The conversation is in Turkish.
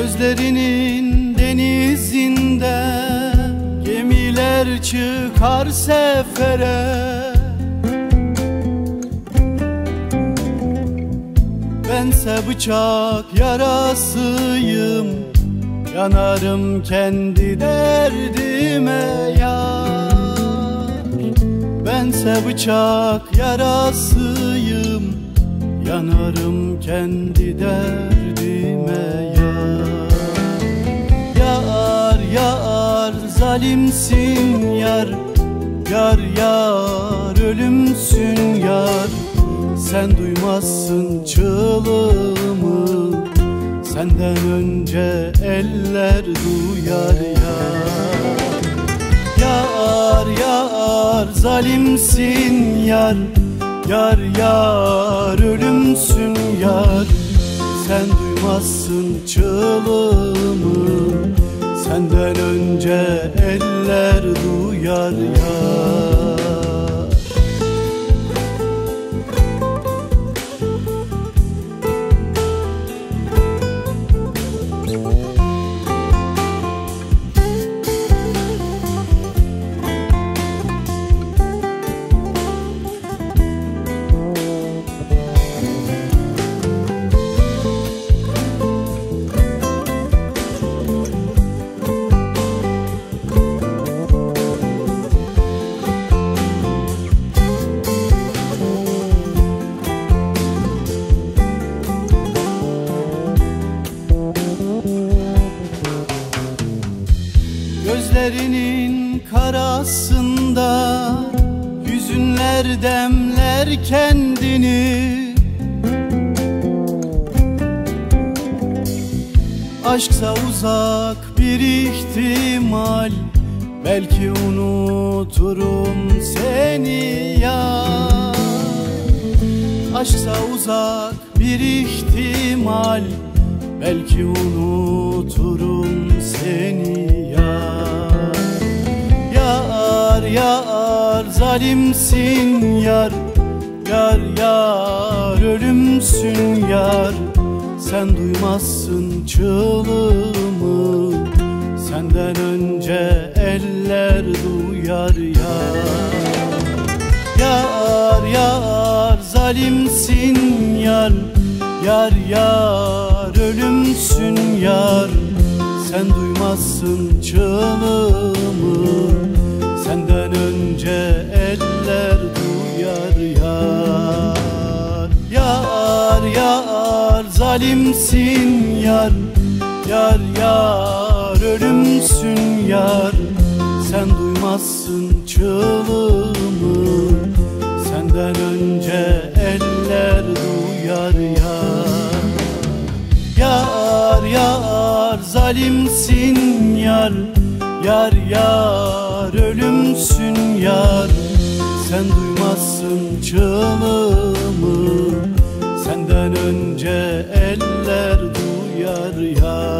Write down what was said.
Gözlerinin denizinde Gemiler çıkar sefere. Bense bıçak yarasıyım Yanarım kendi derdime yar. Bense bıçak yarasıyım Yanarım kendi derdime yar. Yar zalimsin yar Yar yar ölümsün yar. Sen duymazsın çığlığımı Senden önce eller duyar yar. Yar yar zalimsin yar Yar yar ölümsün yar. Sen duymazsın çığlığımı Senden önce eller duyar yar Gözlerinin karasında Yüzünler demler kendini. Aşksa uzak bir ihtimal Belki unuturum seni ya. Aşksa uzak bir ihtimal Belki unuturum seni ya Yar zalimsin yar. Yar yar ölümsün yar. Sen duymazsın çığlığımı. Senden önce eller duyar yar. Yar yar zalimsin yar. Yar yar ölümsün yar. Sen duymazsın çığlığımı Senden önce eller duyar yar. Yar yar zalimsin yar. Yar yar ölümsün yar. Sen duymazsın çığlığımı. Senden önce eller duyar yar. Yar yar zalimsin yar. Yar yar yar ölümsün yar. Sen duymazsın çığlığımı. Senden önce eller duyar yar.